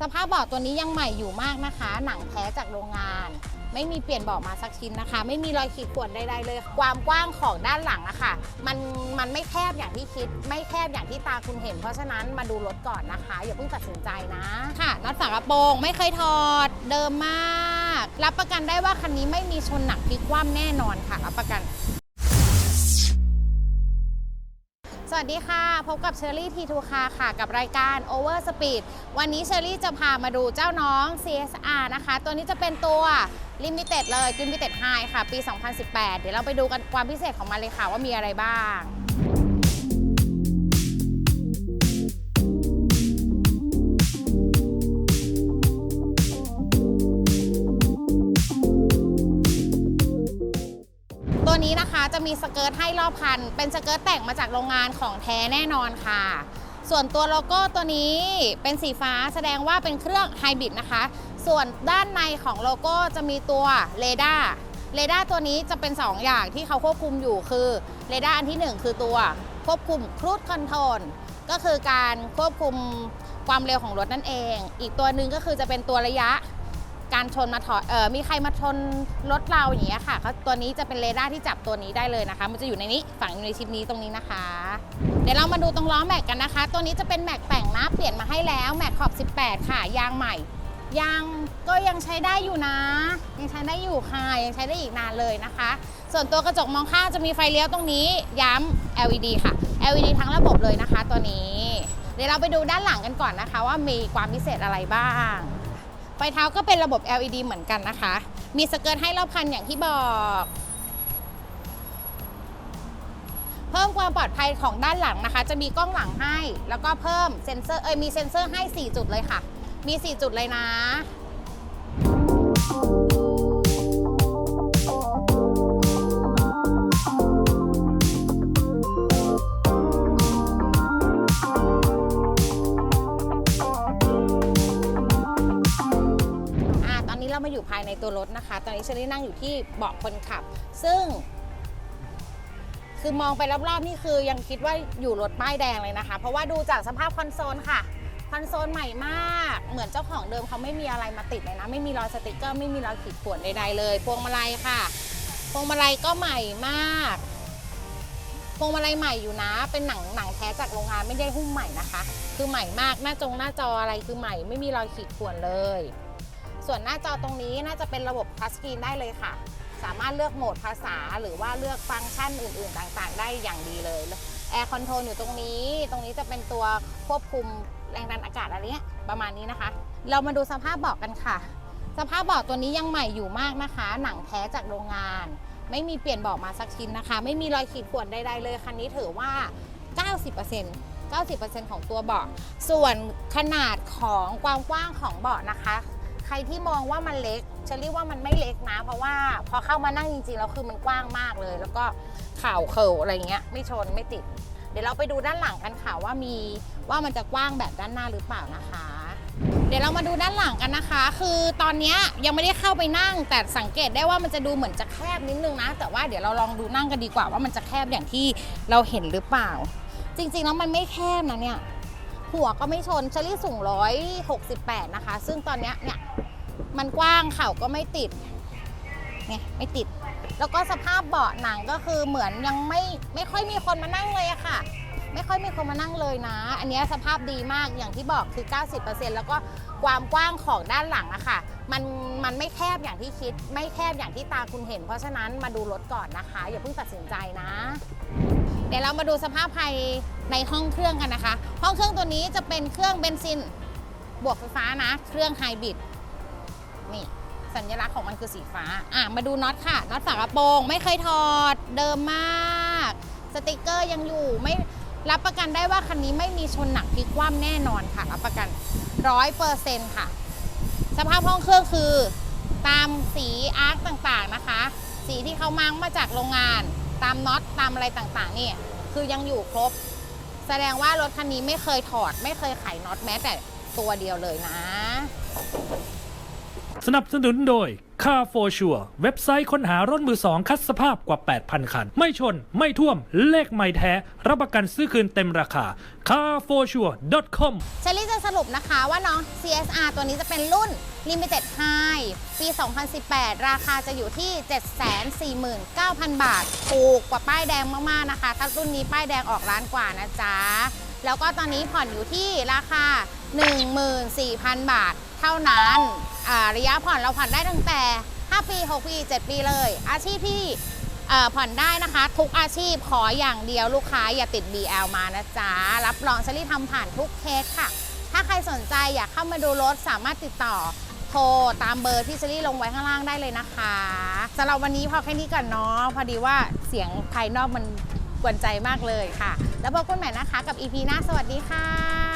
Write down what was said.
สภาพเบาะตัวนี้ยังใหม่อยู่มากนะคะ หนังแท้จากโรงงาน ไม่มีเปลี่ยนเบาะมาสักชิ้นนะคะ ไม่มีรอยขีดข่วนใดๆเลย ความกว้างของด้านหลังอะค่ะ มันมันไม่แคบอย่างที่คิด ไม่แคบอย่างที่ตาคุณเห็น เพราะฉะนั้นมาดูรถก่อนนะคะ อย่าเพิ่งตัดสินใจนะค่ะน็อตฝากระโปรงไม่เคยถอดเดิมมาก รับประกันได้ว่าคันนี้ไม่มีชนหนักพลิกคว่ำแน่นอนค่ะรับประกัน วัสดีค่ะ พบกับเชอรี่ทีทูคาค่ะ กับรายการ Over Speed วันนี้เชอรี่จะพามาดูเจ้าน้อง CSR นะคะ ตัวนี้จะเป็นตัว Limited เลย Limited High ค่ะ ปี 2018 เดี๋ยวเราไปดูกันความพิเศษของมันเลยค่ะว่ามีอะไรบ้าง ตัวนี้นะคะจะมีสเกิร์ตให้รอบคัน เป็นสเกิร์ตแต่งมาจากโรงงานของแท้แน่นอนค่ะ ส่วนตัวโลโก้ตัวนี้เป็นสีฟ้าแสดงว่าเป็นเครื่องไฮบริดนะคะ ส่วนด้านในของโลโก้จะมีตัวเรดาร์เรดาร์ตัวนี้จะเป็น 2 อย่างที่เขาควบคุมอยู่คือเรดาร์อันทีหนึ่1 คือตัวควบคุมครู i คอนโทรลก็คือการควบคุมความเร็วของรถนั่นเอง อีกตัวหนึ่งก็คือจะเป็นตัวระยะ การชนมาถอยเออมีใครมาชนรถเราอย่างเงี้ยค่ะเขาตัวนี้จะเป็นเรดาร์ที่จับตัวนี้ได้เลยนะคะ มันจะอยู่ในนี้ฝังอยู่ในชิปนี้ตรงนี้นะคะ เดี๋ยวเรามาดูตรงล้อแม็กกันนะคะ ตัวนี้จะเป็นแม็กแต่งนะเปลี่ยนมาให้แล้วแม็กขอบ 18 ค่ะ ยางใหม่ยางก็ยังใช้ได้อยู่นะ ยังใช้ได้อยู่ค่ะยังใช้ได้อีกนานเลยนะคะ ส่วนตัวกระจกมองข้างจะมีไฟเลี้ยวตรงนี้ย้ำ LED ค่ะ LED ทั้งระบบเลยนะคะตัวนี้ เดี๋ยวเราไปดูด้านหลังกันก่อนนะคะ ว่ามีความพิเศษอะไรบ้าง ไฟเท้าก็เป็นระบบ LED เหมือนกันนะคะ มีสเกิร์ตให้รอบคันอย่างที่บอก เพิ่มความปลอดภัยของด้านหลังนะคะ จะมีกล้องหลังให้ แล้วก็เพิ่มเซ็นเซอร์ เอ้ย มีเซ็นเซอร์ให้ 4 จุดเลยค่ะ มี 4 จุดเลยนะ นี้เรามาอยู่ภายในตัวรถนะคะ ตอนนี้เชอรี่นั่งอยู่ที่เบาะคนขับ ซึ่ง คือมองไปรอบๆนี่คือยังคิดว่าอยู่รถป้ายแดงเลยนะคะ เพราะว่าดูจากสภาพคอนโซลค่ะ คอนโซลใหม่มาก เหมือนเจ้าของเดิมเขาไม่มีอะไรมาติดเลยนะ ไม่มีรอยสติกเกอร์ ไม่มีรอยขีดข่วนใดๆเลย พวงมาลัยค่ะ พวงมาลัยก็ใหม่มาก พวงมาลัยใหม่อยู่นะ เป็นหนังหนังแท้จากโรงงานไม่ได้หุ้มใหม่นะคะ คือใหม่มาก หน้าจงหน้าจออะไรคือใหม่ ไม่มีรอยขีดข่วนเลย ส่วนหน้าจอตรงนี้น่าจะเป็นระบบทัชสกรีนได้เลยค่ะ สามารถเลือกโหมดภาษาหรือว่าเลือกฟังก์ชันอื่น ๆ ต่างๆ ได้อย่างดีเลยแอร์คอนโทรลอยู่ตรงนี้ ตรงนี้จะเป็นตัวควบคุมแรงดันอากาศอะไรเงี้ยประมาณนี้นะคะ เรามาดูสภาพเบาะกันค่ะ สภาพเบาะตัวนี้ยังใหม่อยู่มากนะคะ หนังแท้จากโรงงาน ไม่มีเปลี่ยนเบาะมาสักชิ้นนะคะ ไม่มีรอยขีดข่วนใดๆเลยคันนี้ถือว่า 90% 90%ของตัวเบาะ ส่วนขนาดของความกว้างของเบาะนะคะ ใครที่มองว่ามันเล็กเชอรี่ว่ามันไม่เล็กนะ เพราะว่าพอเข้ามานั่งจริงๆแล้วคือมันกว้างมากเลย แล้วก็เข่าเข่าอะไรเงี้ยไม่ชนไม่ติด เดี๋ยวเราไปดูด้านหลังกันค่ะว่ามีว่ามันจะกว้างแบบด้านหน้าหรือเปล่านะคะ เดี๋ยวเรามาดูด้านหลังกันนะคะ คือตอนนี้ยังไม่ได้เข้าไปนั่ง แต่สังเกตได้ว่ามันจะดูเหมือนจะแคบนิดนึงนะ แต่ว่าเดี๋ยวเราลองดูนั่งกันดีกว่าว่ามันจะแคบอย่างที่เราเห็นหรือเปล่า จริงๆแล้วมันไม่แคบนะเนี่ย หัวก็ไม่ชนเชอรี่สูงร้อยหกสิบแปดนะคะ ซึ่งตอนนี้เนี่ยมันกว้างเข่าก็ไม่ติดเนี่ยไม่ติด แล้วก็สภาพเบาะหนังก็คือเหมือนยังไม่ไม่ค่อยมีคนมานั่งเลยอะค่ะ ไม่ค่อยมีคนมานั่งเลยนะ อันนี้สภาพดีมากอย่างที่บอกคือ 90%แล้วก็ความกว้างของด้านหลังอะค่ะ มันมันไม่แคบอย่างที่คิด ไม่แคบอย่างที่ตาคุณเห็น เพราะฉะนั้นมาดูรถก่อนนะคะ อย่าเพิ่งตัดสินใจนะ เดี๋ยวเรามาดูสภาพภายในห้องเครื่องกันนะคะ ห้องเครื่องตัวนี้จะเป็นเครื่องเบนซินบวกไฟฟ้านะ เครื่องไฮบริดนี่สัญลักษณ์ของมันคือสีฟ้า อะ มาดูน็อตค่ะ น็อตฝากระโปรงไม่เคยถอด เดิมมาก สติกเกอร์ยังอยู่ ไม่รับประกันได้ว่าคันนี้ไม่มีชนหนักพลิกคว่ำแน่นอนค่ะ รับประกันร้อยเปอร์เซ็นต์ค่ะ สภาพห้องเครื่องคือ ตามสีอาร์คต่างๆนะคะ สีที่เขามาร์กมาจากโรงงาน ตามน็อตตามอะไรต่างๆนี่คือยังอยู่ครบ แสดงว่ารถคันนี้ไม่เคยถอด ไม่เคยไขน็อตแม้แต่ตัวเดียวเลยนะ สนับสนุนโดย Car for Sure เว็บไซต์ค้นหารถมือสองคัดสภาพกว่า 8,000 คัน ไม่ชน ไม่ท่วม เลขไม่แท้ รับประกันซื้อคืนเต็มราคา carforsure.com เชลลี่จะสรุปนะคะว่าน้อง CSR ตัวนี้จะเป็นรุ่น Limited High ปี 2018 ราคาจะอยู่ที่ 749,000 บาท ถูกกว่าป้ายแดงมาก ๆ นะคะ ถ้ารุ่นนี้ป้ายแดงออกร้านกว่านะจ๊ะ แล้วก็ตอนนี้ผ่อนอยู่ที่ราคา 14,000 บาท เท่านั้นอ่าระยะผ่อนเราผ่อนได้ตั้งแต่ 5 ปี 6 ปี 7 ปีเลย อาชีพที่อ่อผ่อนได้นะคะ ทุกอาชีพขออย่างเดียวลูกค้าอย่าติด BL มานะจ๊ะ รับรองเชลี่ทำผ่านทุกเคสค่ะ ถ้าใครสนใจอยากเข้ามาดูรถสามารถติดต่อโทรตามเบอร์ที่เชลี่ลงไว้ข้างล่างได้เลยนะคะสำหรับวันนี้พอแค่นี้ก่อนเนาะพอดีว่าเสียงภายนอกมันกวนใจมากเลยค่ะ แล้วพบกันใหม่นะคะกับ EP หน้าสวัสดีค่ะ